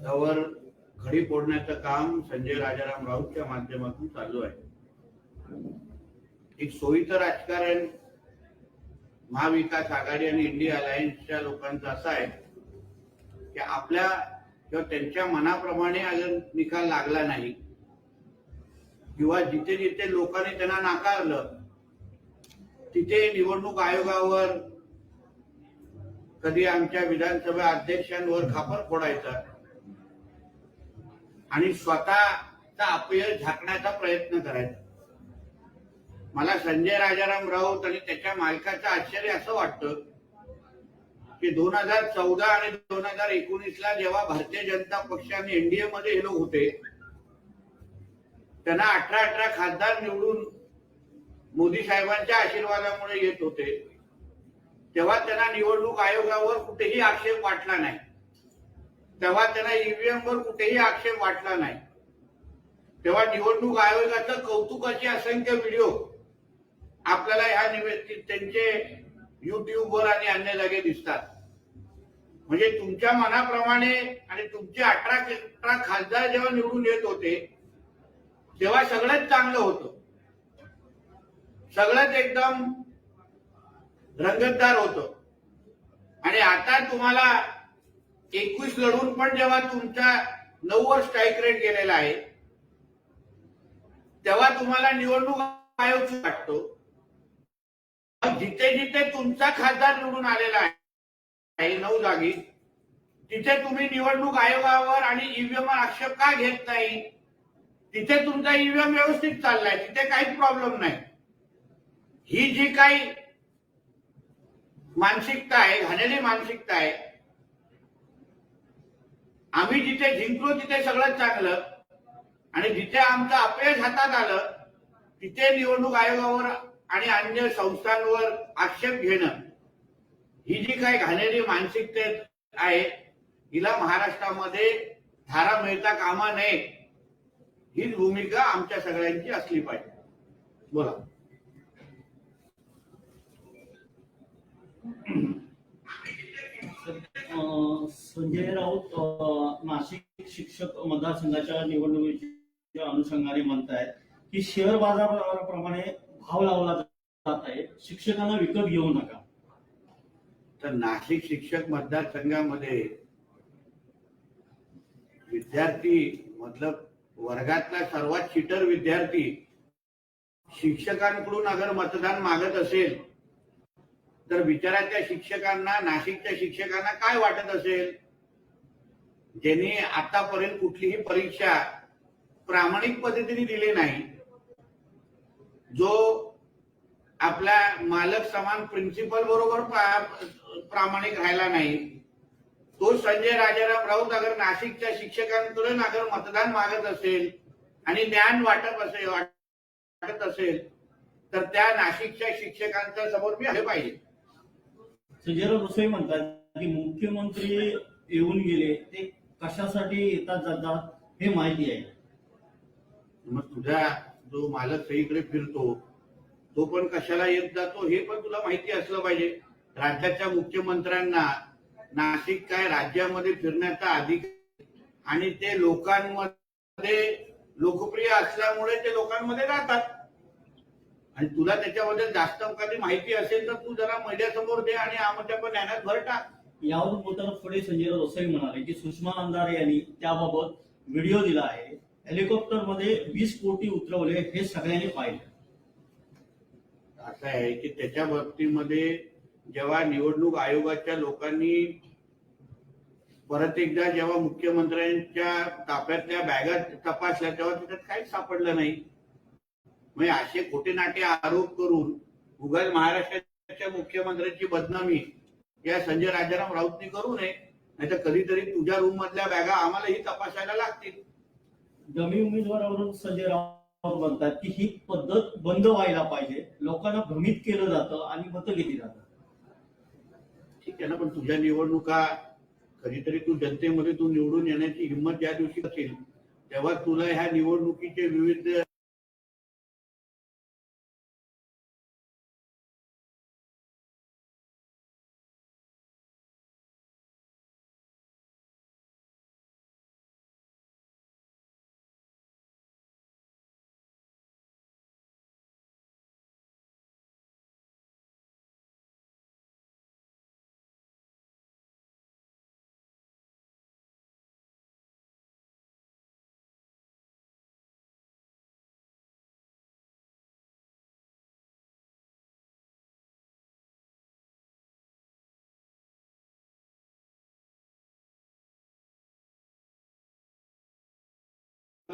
त्यावर घडी फोडण्याचं काम संजय राजाराम राऊतच्या माध्यमातून चालू आहे. एक सोयीचं राजकारण महाविकास आघाडी आणि इंडिया अलायन्सच्या लोकांचं असं आहे की आपल्या किंवा त्यांच्या मनाप्रमाणे अजून निकाल लागला नाही किंवा जिथे जिथे लोकांनी त्यांना नाकारलं तिथे निवडणूक आयोगावर कधी आमच्या विधानसभा अध्यक्षांवर खापर फोडायचा आणि स्वतःचा अपयश झाकण्याचा प्रयत्न करायचा. मला संजय राजाराम राऊत आणि त्याच्या मालकाचं आश्चर्य असं वाटतं की दोन हजार चौदा आणि दोन हजार एकोणीस ला जेव्हा भारतीय जनता पक्ष आणि एनडीए मध्ये हे लोक होते त्यांना अठरा अठरा खासदार निवडून मोदी साहेबांच्या आशीर्वादामुळे येत होते. तेव्हा त्यांना निवडणूक आयोगावर कुठेही आक्षेप वाटला नाही. तेव्हा त्यांना ईव्हीएम वर कुठेही आक्षेप वाटला नाही. तेव्हा निवडणूक आयोगाचा कौतुकाचे असंख्य व्हिडिओ आपल्याला ह्या निवेदित त्यांचे युट्यूबवर आणि अन्य जागे दिसतात. म्हणजे तुमच्या मनाप्रमाणे आणि तुमचे अठरा अठरा खासदार जेव्हा निवडून येत होते तेव्हा सगळंच चांगलं होतं. सगळंच एकदम रंगतदार होतं. आणि आता तुम्हाला एकवीस लढून पण जेव्हा तुमचा नऊ वर स्ट्राईक रेट गेलेला आहे तेव्हा तुम्हाला निवडणूक आयोग वाटतो. जिथे जिथे तुमचा खासदार निवडून आलेला आहे नऊ जागी तिथे तुम्ही निवडणूक आयोगावर आणि ईव्हीएम आक्षेप का घेत नाही? तिथे तुमचा ईव्हीएम व्यवस्थित चाललाय तिथे काहीच प्रॉब्लेम नाही. ही जी काही मानसिकता आहे घाणेरी मानसिकता आहे आम्ही जिथे जिंकलो तिथे सगळं चांगलं. आणि जिथे आमचं अपयश हातात आलं तिथे निवडणूक आयोगावर आणि अन्य संस्थांवर आक्षेप घेणं. ही जी काही घाणेरी मानसिकता आहे हिला महाराष्ट्रामध्ये धारा मिळता कामा नये. हीच भूमिका आमच्या सगळ्यांची असली पाहिजे. बोला. संजय राऊत नाशिक शिक्षक मतदारसंघाच्या निवडणुकीच्या अनुषंगाने म्हणतायत की शेअर बाजाराप्रमाणे भाव लावला जात आहे. शिक्षकांना विकत घेऊ नका. तर नाशिक शिक्षक मतदारसंघामध्ये विद्यार्थी मतलब वर्गातला सर्वात चिटर विद्यार्थी शिक्षकांकडून अगर मतदान मागत असेल तर विचारांच्या शिक्षकांना नाशिकच्या शिक्षकांना काय वाटत असेल? ज्यांनी आतापर्यंत कुठलीही परीक्षा प्रामाणिक पद्धतीने दिली नाही जो आपला मालक समान प्रिन्सिपल बरोबर प्रामाणिक राहिला नाही तो संजय राजाराम राऊत अगर नाशिकच्या शिक्षकांकडून अगर मतदान मागत असेल आणि ज्ञान वाटत असेल वाटत असेल तर त्या नाशिकच्या शिक्षकांच्या समोर मी आले पाहिजे. संजय राऊत म्हणतात की मुख्यमंत्री येऊन गेले ते कशासाठी येतात जातात हे माहिती आहे. मग तुझ्या जो मालक सगळीकडे फिरतो तो पण कशाला येत जातो हे पण तुला माहिती असलं पाहिजे. राज्याच्या मुख्यमंत्र्यांना नाशिक काय राज्यामध्ये फिरण्याचा अधिकार आणि ते लोकांमध्ये लोकप्रिय असल्यामुळे ते लोकांमध्ये राहतात. आणि तुला त्याच्याबद्दल जास्त कधी माहिती असेल तर तू जरा मीडियासमोर दे आणि आमच्या पण ज्ञानात भर टाक. यावरून बोलताना पुढे संजय राऊत असंही म्हणाले की सुषमा अंधारे यांनी त्याबाबत व्हिडिओ दिला आहे. हेलिकॉप्टरमध्ये वीस कोटी उतरवले हे सगळ्यांनी पाहिले. असं आहे की त्याच्या बाबतीमध्ये जेव्हा निवडणूक आयोगाच्या लोकांनी परत एकदा जेव्हा मुख्यमंत्र्यांच्या ताफ्यातल्या बॅगा तपासल्या तेव्हा त्याच्यात काहीच सापडलं नाही. म्हणजे असे खोटे नाटे आरोप करून उगाच महाराष्ट्राच्या मुख्यमंत्र्यांची बदनामी या संजय राजाराम राऊतनी करू नये नाही तर कधीतरी तुझ्या रूम मधल्या बॅगा आम्हालाही तपासायला लागतील. डमी उमेदवारावरून संजय राऊत म्हणतात की ही पद्धत बंद व्हायला पाहिजे. लोकांना भ्रमित केलं जातं आणि मतं घेतली जातात. ठीक आहे ना पण तुझ्या निवडणुका कधीतरी तू जनतेमध्ये तू निवडून येण्याची हिंमत ज्या दिवशी असेल तेव्हा तुला ह्या निवडणुकीचे विविध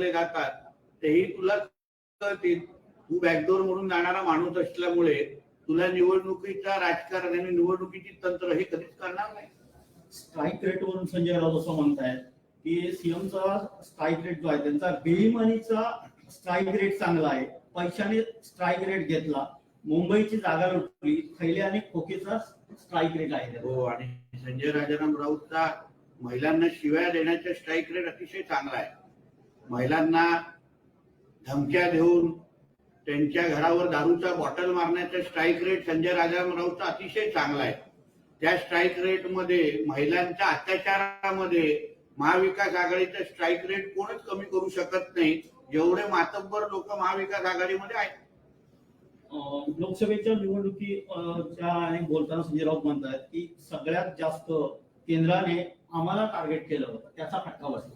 जातात तेही तुला कळतील. तू बॅकडोर म्हणून जाणारा माणूस असल्यामुळे तुला निवडणुकीचा राजकारण आणि निवडणुकीची तंत्र हे कधीच करणार नाही. स्ट्राईक रेटवरून संजय राऊत असं म्हणतायत की सीएमचा स्ट्राईक रेट जो आहे त्यांचा बेईमानीचा स्ट्राईक रेट चांगला आहे. पैशाने स्ट्राईक रेट घेतला. मुंबईची जागा लुटली. थैले आणि खोकेचा स्ट्राईक रेट आहे. हो आणि संजय राजाराम राऊतचा महिलांना शिव्या देण्याचा स्ट्राईक रेट अतिशय चांगला आहे. महिलांना धमक्या देऊन त्यांच्या घरावर दारूचा बॉटल मारण्याचा स्ट्राईक रेट संजय राजाराम राऊतचा अतिशय चांगला आहे. त्या स्ट्राईक रेटमध्ये महिलांच्या अत्याचारामध्ये महाविकास आघाडीचा स्ट्राईक रेट कोणच कमी करू शकत नाही जेवढे मातब्बर लोक महाविकास आघाडीमध्ये आहेत. लोकसभेच्या निवडणुकीच्या आणि बोलताना संजय राऊत म्हणतात की सगळ्यात जास्त केंद्राने आम्हाला टार्गेट केलं होतं त्याचा फटका बसला.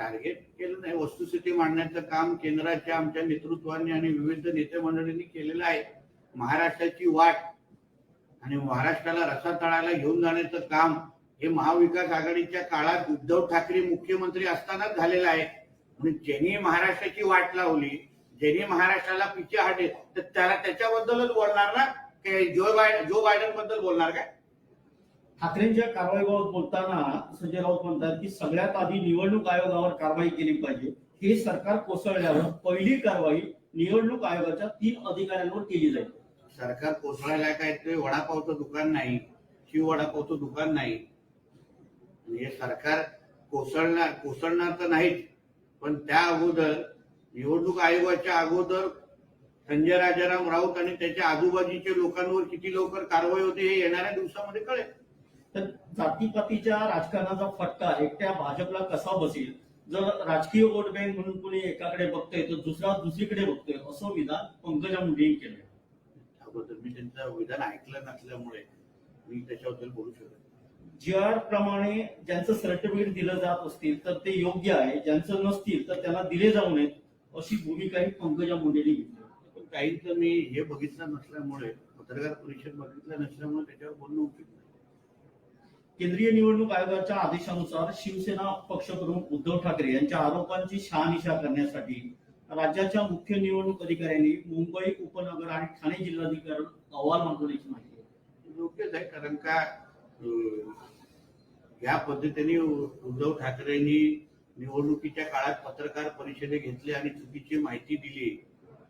टार्गेट केलं नाही. वस्तुस्थिती मांडण्याचं काम केंद्राच्या आमच्या नेतृत्वाने आणि विविध नेते मंडळींनी केलेलं आहे. महाराष्ट्राची वाट आणि महाराष्ट्राला रसा तळाला घेऊन जाण्याचं काम हे महाविकास आघाडीच्या काळात उद्धव ठाकरे मुख्यमंत्री असतानाच झालेलं आहे. म्हणून ज्यांनी महाराष्ट्राची वाट लावली ज्यांनी महाराष्ट्राला पिछे हाटे तर त्याला त्याच्याबद्दलच बोलणार ना? जो बायडन जो बायडनबद्दल बोलणार काय? ठाकरेंच्या कारवाईबाबत बोलताना संजय राऊत म्हणतात की सगळ्यात आधी निवडणूक आयोगावर कारवाई केली पाहिजे. हे सरकार कोसळल्यावर पहिली कारवाई निवडणूक आयोगाच्या तीन अधिकाऱ्यांवर केली जाईल. सरकार कोसळायला काय ते वडापावचं दुकान नाही शिव वडापावचं दुकान नाही. हे सरकार कोसळणार कोसळणार तर नाहीच पण त्या अगोदर निवडणूक आयोगाच्या अगोदर संजय राजाराम राऊत आणि त्याच्या आजूबाजूच्या लोकांवर किती लवकर कारवाई होते हे येणाऱ्या दिवसामध्ये कळेल. तर जातीपातीच्या राजकारणाचा फटका एकट्या भाजपला कसा बसेल? जर राजकीय वोट बँक म्हणून कोणी एकाकडे बघतोय तर दुसरा दुसरीकडे बघतोय असं विधान पंकजा मुंडेंनी केलं अगोदर मी त्यांचं विधान ऐकलं नसल्यामुळे मी त्याच्याबद्दल बोलू शकत. जी आर प्रमाणे ज्यांचं सर्टिफिकेट दिलं जात असतील तर ते योग्य आहे. ज्यांचं नसतील तर त्यांना दिले जाऊ नयेत अशी भूमिकाही पंकजा मुंडेंनी घेतली. पण काहींचं मी हे बघितलं नसल्यामुळे पत्रकार परिषद बघितलं नसल्यामुळे त्याच्यावर बोलणं उचित केंद्रीय निवडणूक आयोगाच्या आदेशानुसार शिवसेना पक्षप्रमुख उद्धव ठाकरे यांच्या आरोपांची शहानिशा करण्यासाठी राज्याच्या मुख्य निवडणूक अधिकाऱ्यांनी मुंबई उपनगर आणि ठाणे जिल्हाधिकारी अहवाल मागवण्याची माहिती योग्यच आहे कारण का या पद्धतीने उद्धव ठाकरेंनी निवडणुकीच्या काळात पत्रकार परिषदे घेतली आणि चुकीची माहिती दिली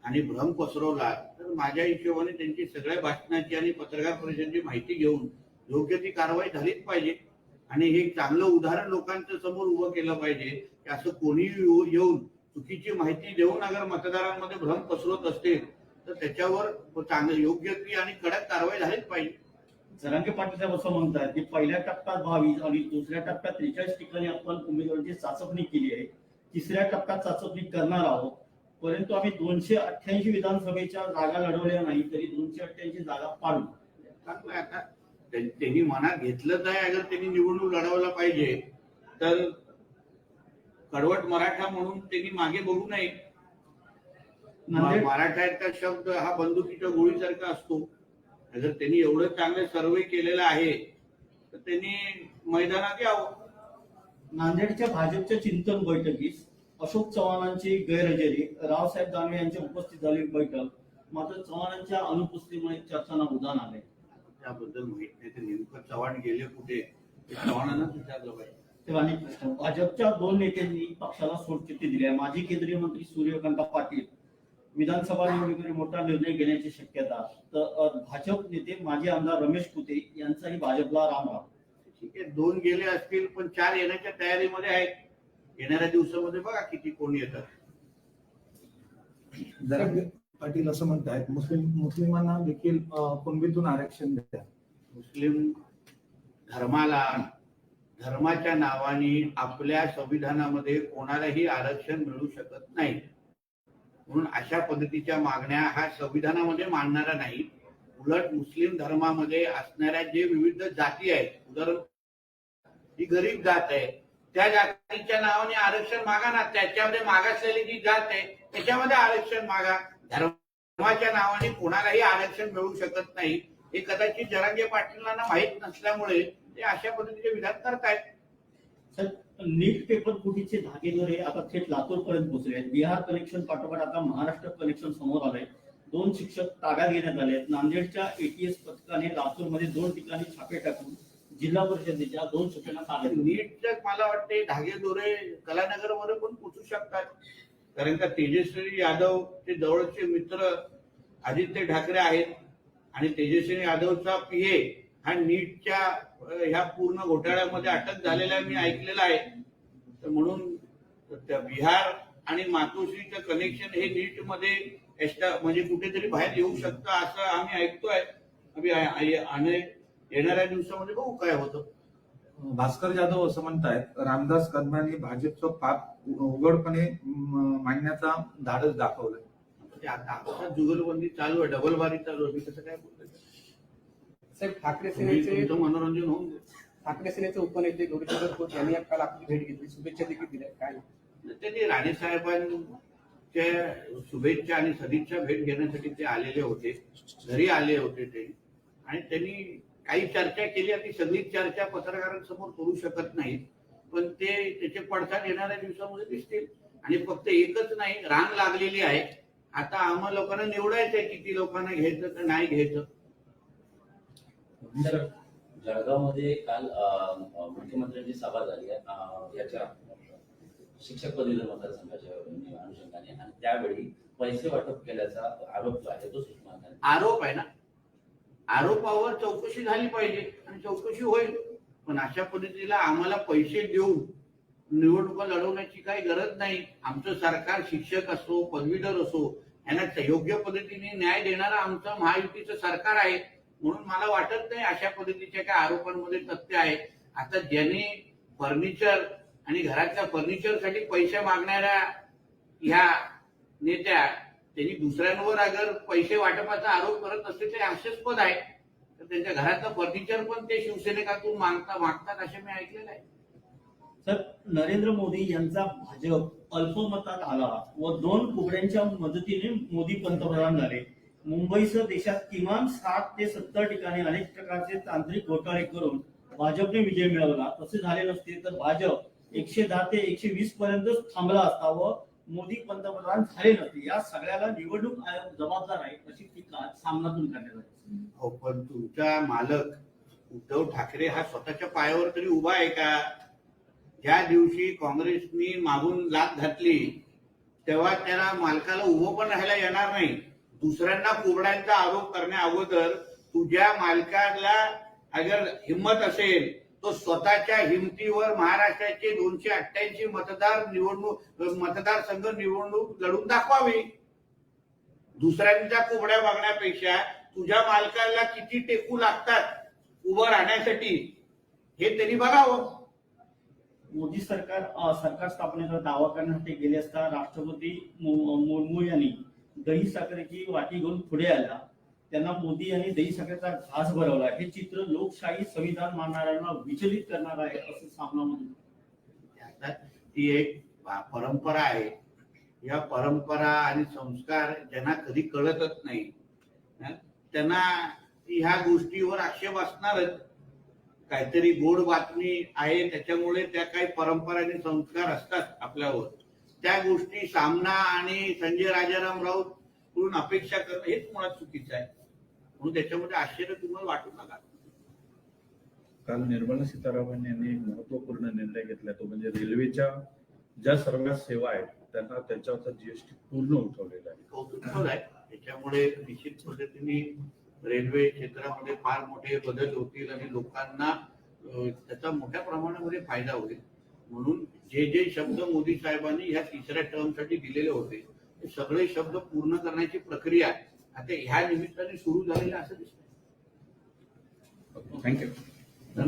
आणि भ्रम पसरवला तर माझ्या हिशोबाने त्यांची सगळ्या भाषणाची आणि पत्रकार परिषदेची माहिती घेऊन योग्य ती कारवाई झालीच पाहिजे. आणि हे चांगलं उदाहरण लोकांच्या समोर उभं केलं पाहिजे की असं कोणी येऊन चुकीची माहिती देऊन अगर मतदारांमध्ये भ्रम पसरवत असतील तर त्याच्यावर चांगलं योग्य ती आणि कडक कारवाई झालीच पाहिजे. जरांगे पाटील साहेब असं म्हणतात की पहिल्या टप्प्यात बावीस आणि दुसऱ्या टप्प्यात त्रेचाळीस ठिकाणी आपण उमेदवारांची चाचपणी केली आहे. तिसऱ्या टप्प्यात चाचपणी करणार आहोत. परंतु आम्ही दोनशे अठ्ठ्याऐंशी विधानसभेच्या जागा लढवल्या नाही तरी दोनशे अठ्ठ्याऐंशी जागा पाडू. आता. त्यांनी मनात घेतलंच आहे अगर त्यांनी निवडणूक लढवायला पाहिजे तर कडवट मराठा म्हणून त्यांनी मागे बघू नये. नांदेड मराठ्याचा शब्द हा बंदुकीच्या गोळीसारखा असतो. जर त्यांनी एवढं चांगलं सर्वे केलेलं आहे तर त्यांनी मैदानात यावं. नांदेडच्या भाजपच्या चिंतन बैठकीस अशोक चव्हाणांची गैरहजेरी रावसाहेब दानवे यांच्या उपस्थित झालेली बैठक. मात्र चव्हाणांच्या अनुपस्थितीमुळे चर्चांना उदान आले. त्याबद्दल माहीत नाही. ते नेमकं चव्हाण गेले कुठे? ते चव्हाणांनाच विचारलं पाहिजे. तेव्हा अनेक प्रश्न. भाजपच्या दोन नेत्यांनी पक्षाला सोडचिठ्ठी दिली आहे. माजी केंद्रीय मंत्री सूर्यकांत पाटील विधानसभा निवडणुकीत मोठा निर्णय घेण्याची शक्यता. तर भाजप नेते माजी आमदार रमेश कुते यांचाही भाजपला रामराम ठीक आहे. दोन गेले असतील पण चार येण्याच्या तयारीमध्ये आहेत. येणाऱ्या दिवसामध्ये बघा किती कोण येतात. जरा पाटील असं म्हणतायत मुस्लिम मुस्लिमांना देखील कुणबीतून आरक्षण द्या. मुस्लिम धर्माला धर्माच्या नावाने आपल्या संविधानामध्ये कोणालाही आरक्षण मिळू शकत नाही. म्हणून अशा पद्धतीच्या मागण्या हा संविधानामध्ये मांडणारा नाही. उलट मुस्लिम धर्मामध्ये असणाऱ्या जे विविध जाती आहेत उदाहरण ही गरीब जात आहे त्या जातीच्या नावाने आरक्षण मागा ना त्याच्यामध्ये मागासलेली जी जात आहे त्याच्यामध्ये आरक्षण मागा. धर्माच्या नावाने कोणालाही आरक्षण मिळू शकत नाही हे कदाचित जरांगे पाटीलांना माहीत नसल्यामुळे ते अशा पद्धतीचे विधान करतायत नीट पेपर फुटीचे धागेदोरे आता थेट लातूर पर्यंत पोहोचले आहेत. बिहार कनेक्शन पाठोपाठ आता महाराष्ट्र कनेक्शन समोर आलंय. दोन शिक्षक ताब्यात घेण्यात आले आहेत. नांदेडच्या एटीएस पथकाने लातूरमध्ये दोन ठिकाणी छापे टाकून जिल्हा परिषदेच्या दोन शिक्षकांना ताब्यात घेतलं. नीटचं मला वाटते धागे दोरे कलानगरमध्ये पण पोचू शकतात. कारण का तेजस्वी यादव ते जवळचे मित्र आदित्य ठाकरे आहेत आणि तेजस्वी यादवचा पीए हा नीटच्या ह्या पूर्ण घोटाळ्यामध्ये अटक झालेला मी ऐकलेला आहे. तर म्हणून त्या बिहार आणि मातोश्रीचं कनेक्शन हे नीटमध्ये म्हणजे कुठेतरी बाहेर येऊ शकतं असं आम्ही ऐकतोय. आम्ही आणि येणाऱ्या दिवसामध्ये बघू काय होतं. भास्कर जाधव असं म्हणतायत रामदास कदमांनी भाजपचं पाप उघडपणे मांडण्याचा धाडस दाखवलंय. आता आता जुगलबंदी चालू आहे डबल बारी चालू आहे. मी कसं काय बोलतोय? साहेब ठाकरे सेनेचे मनोरंजन होऊन. ठाकरे सेनेचे उपनेते गौरीशंकर खोत यांनी काल आपली भेट घेतली. शुभेच्छा देखील दिल्या. काय? त्यांनी राणे साहेबांच्या शुभेच्छा आणि सदिच्छा भेट घेण्यासाठी ते आलेले होते. घरी आले होते ते. आणि त्यांनी काही चर्चा केली आणि ती सगळी चर्चा पत्रकारांसमोर करू शकत नाहीत पण ते त्याचे पडसाद येणाऱ्या दिवसामध्ये दिसतील. आणि फक्त एकच नाही रांग लागलेली आहे. आता आम्हा लोकांना निवडायचं आहे किती लोकांना घ्यायचं तर नाही घ्यायचं. जळगावमध्ये काल मुख्यमंत्र्यांची सभा झाली याच्या शिक्षक पदवीधर मतदारसंघाच्या अनुषंगाने. आणि त्यावेळी पैसे वाटप केल्याचा आरोप जो आहे तो सुषमा आरोप आहे ना? आरोपावर चौकशी झाली पाहिजे आणि चौकशी होईल. पण अशा पद्धतीला आम्हाला पैसे देऊन निवडणुका लढवण्याची काही गरज नाही. आमचं सरकार शिक्षक असो पदवीधर असो यांना योग्य पद्धतीने न्याय देणारं आमचं महायुतीचं सरकार आहे. म्हणून मला वाटत नाही अशा पद्धतीच्या काही आरोपांमध्ये तथ्य आहे. आता ज्यांनी फर्निचर आणि घरातल्या फर्निचरसाठी पैसे मागणाऱ्या ह्या नेत्या त्यांनी दुसऱ्यांवर अगर पैसे वाटपाचा आरोप करत असते ते हास्यास्पद आहे. तर त्यांच्या घरातलं फर्निचर पण ते शिवसेनेकातून मागता मागतात असे मी ऐकलेलं आहे. तर नरेंद्र मोदी यांचा भाजप अल्पमतात आला व दोन फुगड्यांच्या मदतीने मोदी पंतप्रधान झाले. मुंबईसह देशात किमान सात ते सत्तर ठिकाणी अनेक प्रकारचे तांत्रिक घोटाळे करून भाजपने विजय मिळवला. तसे झाले नसते तर भाजप एकशे दहा ते एकशे वीस पर्यंत थांबला असता व मोदी पंतप्रधान झाले नसते या सगळ्याला निवडणूक आयोग जबाबदार आहे अशी टीका सामनातून करण्यात आली. अहो पण तुमचा मालक उद्धव ठाकरे हा स्वतःच्या पायावर तरी उभा आहे का? ज्या दिवशी काँग्रेसनी मागून लात घातली तेव्हा त्याला मालकाला उभं पण राहायला येणार नाही. दुसऱ्यांना कोबड्यांचा आरोप करण्या अगोदर तुझ्या मालकाला अगर हिंमत असेल तो स्वतःच्या हिमतीवर महाराष्ट्राचे दोनशे अठ्ठ्याऐंशी मतदार निवडणूक मतदारसंघ निवडणूक लढून दाखवावी. दुसऱ्यांच्या कोबड्या मागण्यापेक्षा तुझ्या मालकाला किती टेकू लागतात उभं राहण्यासाठी हे त्यांनी बघावं. मोदी सरकार सरकार स्थापनेचा दावा करण्यासाठी गेले असता राष्ट्रपती मुर्मू यांनी दही साखरेची वाटी घेऊन पुढे आला. त्यांना मोदी यांनी दही घास भरवला हे चित्र लोकशाही संविधान मानणाऱ्यांना विचलित करणार आहे असं सामना आता ती एक परंपरा आहे. या परंपरा आणि संस्कार ज्यांना कधी कळतच नाही त्यांना ह्या गोष्टीवर आक्षेप असणारच. काहीतरी गोड बातमी आहे त्याच्यामुळे त्या काही परंपरा आणि संस्कार असतात आपल्यावर. त्या गोष्टी सामना आणि संजय राजाराम राऊत कडून अपेक्षा करणं हेच मुळात चुकीचं आहे. म्हणून त्याच्यामध्ये आश्चर्य तुम्हाला वाटू नका. काल निर्मला सीतारामन यांनी एक महत्त्वपूर्ण निर्णय घेतला तो म्हणजे रेल्वेच्या ज्या सर्व सेवा आहेत त्यांना त्याच्यावरचा जीएसटी पूर्ण उठवलेला आहे. कौतुक आहे. त्याच्यामुळे निश्चित पद्धतीने रेल्वे क्षेत्रामध्ये फार मोठे बदल होतील आणि लोकांना त्याचा मोठ्या प्रमाणामध्ये फायदा होईल. म्हणून जे जे शब्द मोदी साहेबांनी ह्या तिसऱ्या टर्मसाठी दिलेले होते ते सगळे शब्द पूर्ण करण्याची प्रक्रिया आता ह्या निमित्ताने सुरू झालेलं असं दिसतं थँक्यू